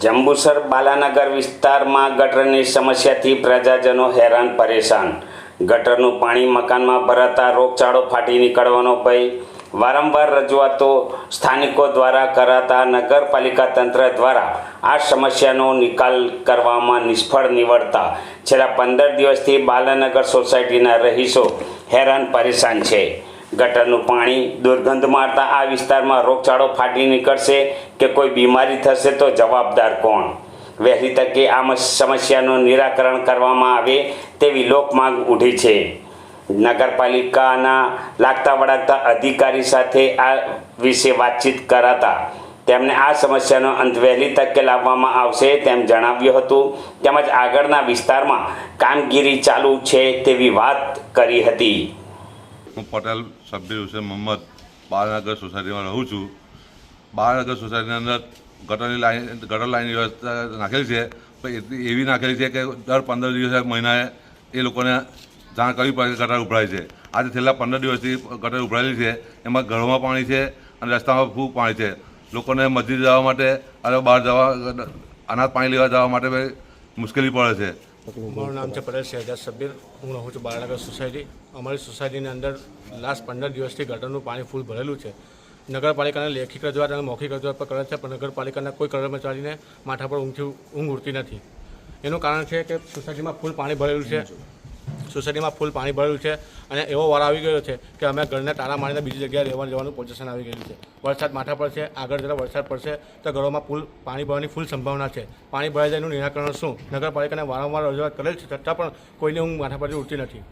જંબુસર બાલાનગર વિસ્તારમાં ગટરની સમસ્યાથી પ્રજાજનો હેરાન પરેશાન. ગટરનું પાણી મકાનમાં ભરાતા રોગચાળો ફાટી નીકળવાનો ભય. વારંવાર રજૂઆતો સ્થાનિકો દ્વારા કરાતા નગરપાલિકા તંત્ર દ્વારા આ સમસ્યાનો નિકાલ કરવામાં નિષ્ફળ નીવડતા. છેલ્લા પંદર દિવસથી બાલાનગર સોસાયટીના રહીશો હેરાન પરેશાન છે. ગટરનું પાણી દુર્ગંધ મારતા આ વિસ્તારમાં રોગચાળો ફાટી નીકળશે કે કોઈ બીમારી થશે તો જવાબદાર કોણ? વહેલી તકે આ સમસ્યાનું નિરાકરણ કરવામાં આવે તેવી લોકમાંગ ઉઠી છે. નગરપાલિકાના લાગતા વળગતા અધિકારી સાથે આ વિશે વાતચીત કરાતા તેમને આ સમસ્યાનો અંત વહેલી તકે લાવવામાં આવશે તેમ જણાવ્યું હતું. તેમજ આગળના વિસ્તારમાં કામગીરી ચાલુ છે તેવી વાત કરી હતી. હું પટેલ સબ્બીર હુસેન મોહમ્મદ બાળનગર સોસાયટીમાં રહું છું. બાળનગર સોસાયટીની અંદર ગટરની લાઈન, ગટર લાઈનની વ્યવસ્થા નાખેલી છે. પણ એવી નાખેલી છે કે દર પંદર દિવસે મહિનાએ એ લોકોને જાણ કરવી પડે કે ગટર ઉભરાય છે. આજે છેલ્લા પંદર દિવસથી ગટર ઉભરાયેલી છે. એમાં ઘરોમાં પાણી છે અને રસ્તામાં ખૂબ પાણી છે. લોકોને મસ્જિદ જવા માટે અને બહાર જવા, અનાજ પાણી લેવા જવા માટે મુશ્કેલી પડે છે. મારું નામ છે પટેલ શહેજાદ સબીર હું રહું છું બાળનગર સોસાયટી. અમારી સોસાયટીની અંદર લાસ્ટ પંદર દિવસથી ગટરનું પાણી ફૂલ ભરેલું છે. નગરપાલિકાને લેખિત રજૂઆત અને મૌખિક રજૂઆત પર કરે છે પણ નગરપાલિકાના કોઈ કર્મચારીને માથા પર ઊંઘથી ઊંઘ ઉડતી નથી. એનું કારણ છે કે સોસાયટીમાં ફૂલ પાણી ભરેલું છે. સોસાયટીમાં ફૂલ પાણી ભરેલું છે અને એવો વાર આવી ગયો છે કે અમે ઘરને તારા મારીને બીજી જગ્યાએ રહેવા જવાનું પોઝિશન આવી ગયું છે. વરસાદ માથા પડશે આગળ જરા વરસાદ પડશે તો ઘરોમાં ફૂલ પાણી ભરવાની ફૂલ સંભાવના છે. પાણી ભરાઈ જાય એનું નિરાકરણ શું? નગરપાલિકાને વારંવાર રજૂઆત કરેલ છે છતાં પણ કોઈને હું માથા પરથી ઉઠતી નથી.